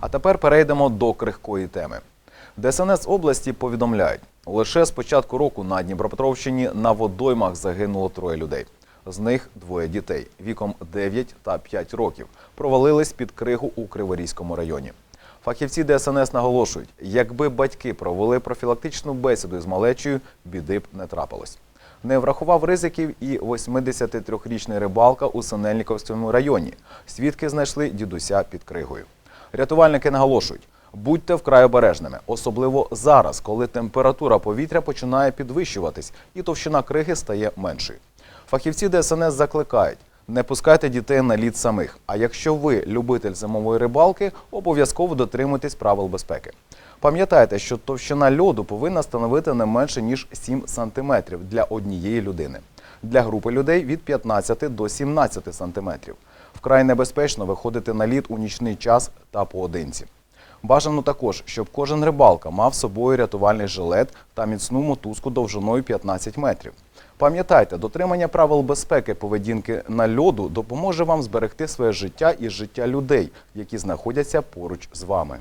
А тепер перейдемо до крихкої теми. ДСНС області повідомляють, лише з початку року на Дніпропетровщині на водоймах загинуло троє людей. З них двоє дітей віком 9 та 5 років провалились під кригу у Криворізькому районі. Фахівці ДСНС наголошують, якби батьки провели профілактичну бесіду з малечою, біди б не трапилось. Не врахував ризиків і 83-річний рибалка у Синельниковському районі. Свідки знайшли дідуся під кригою. Рятувальники наголошують, будьте вкрай обережними, особливо зараз, коли температура повітря починає підвищуватись і товщина криги стає меншою. Фахівці ДСНС закликають, не пускайте дітей на лід самих. А якщо ви любитель зимової рибалки, обов'язково дотримуйтесь правил безпеки. Пам'ятайте, що товщина льоду повинна становити не менше ніж 7 см для однієї людини. Для групи людей від 15 до 17 см. Вкрай небезпечно виходити на лід у нічний час та поодинці. Бажано також, щоб кожен рибалка мав з собою рятувальний жилет та міцну мотузку довжиною 15 метрів. Пам'ятайте, дотримання правил безпеки поведінки на льоду допоможе вам зберегти своє життя і життя людей, які знаходяться поруч з вами.